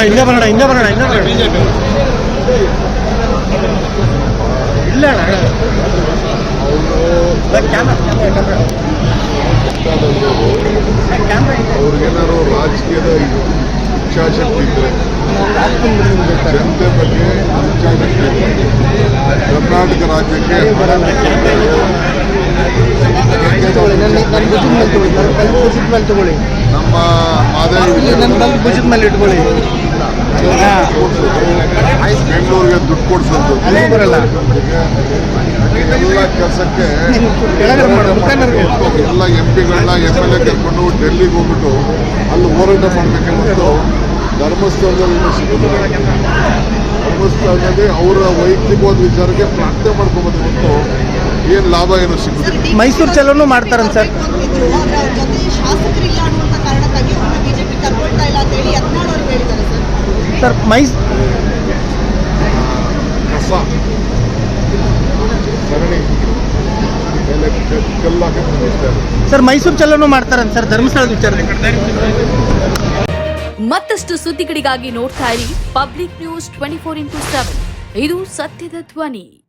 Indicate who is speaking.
Speaker 1: ಹಿಂದೆ ಬರೋಣ ಹಿಂದೆ ಬರೋಣ ಹಿಂದೆ ಬರೋಣ ಇಲ್ಲ ಅಣ್ಣ ಕ್ಯಾಮ್ರಾ ಕ್ಯಾಮ್ರಾ
Speaker 2: ಅವ್ರಿಗೇನಾದ್ರು ರಾಜಕೀಯದ ಇಚ್ಛಾಶಕ್ತಿ ಇದ್ರೆ ಜನತೆ ಬಗ್ಗೆ ಇಚ್ಛಾಶಕ್ತಿ ಇದ್ರೆ ಕರ್ನಾಟಕ ರಾಜ್ಯಕ್ಕೆ
Speaker 1: ನನ್ನ ಭುಜದ ಮೇಲೆ ತಗೊಳ್ಳಿ ನನ್ನ ಕಲ್ಲು ಭುಜದ ಮೇಲೆ ತಗೊಳ್ಳಿ
Speaker 2: ನಮ್ಮ ಮಾದೇವಿ
Speaker 1: ಭುಜದ ಮೇಲೆ ಇಟ್ಕೊಳ್ಳಿ.
Speaker 2: ಬೆಂಗಳೂರಿಗೆ ದುಡ್ಡು ಕೊಡ್ಸೋದು.
Speaker 1: ಬರಲ್ಲ.
Speaker 2: ಎಲ್ಲ ಕೆಲಸಕ್ಕೆ ಎಲ್ಲ ಎಂ ಪಿಗಳನ್ನ ಎಂ ಎಲ್ ಎ ಕರ್ಕೊಂಡು ಡೆಲ್ಲಿಗೆ ಹೋಗ್ಬಿಟ್ಟು ಅಲ್ಲಿ ಹೋರಾಟ ಮಾಡಬೇಕೆ ಹೊರತು ಧರ್ಮಸ್ಥಳದಲ್ಲಿ ಸಿಗುತ್ತೆ ಸಿಗೋದಿಲ್ಲ ಧರ್ಮಸ್ಥಳದಲ್ಲಿ ಅವರ ವೈಯಕ್ತಿಕವಾದ ವಿಚಾರಕ್ಕೆ ಪ್ರಾರ್ಥನೆ ಮಾಡ್ಕೊಬೋದು ಮತ್ತು ಏನು ಲಾಭ ಏನು ಸಿಗುತ್ತೆ
Speaker 1: ಮೈಸೂರು ಚಲೋನು ಮಾಡ್ತಾರಂತ ಸರ್.
Speaker 3: ಆದ್ರೆ ಅವ್ರ ಜೊತೆ ಶಾಸಕರಿಲ್ಲ ಅನ್ನುವಂತ ಕಾರಣಕ್ಕಾಗಿ ಅವ್ರನ್ನ ಬಿಜೆಪಿ ಕರ್ಕೊಳ್ತಾ ಇಲ್ಲ ಅಂತ ಹೇಳಿ ಯತ್ನಾಳ್ ಅವರು ಹೇಳಿದ್ದಾರೆ ಸರ್
Speaker 2: ಇಲ್ಲ.
Speaker 1: ಸರ್, ಮೈಸೂರು ಚಲೋನು ಮಾಡ್ತಾರಂತ ಸರ್, ಧರ್ಮಸ್ಥಳದ ವಿಚಾರ
Speaker 4: ಮತ್ತಷ್ಟು ಸುದ್ದಿಗಳಿಗಾಗಿ ನೋಡ್ತಾ ಇರಿ public news twenty four into seven ಇದು ಸತ್ಯದ ಧ್ವನಿ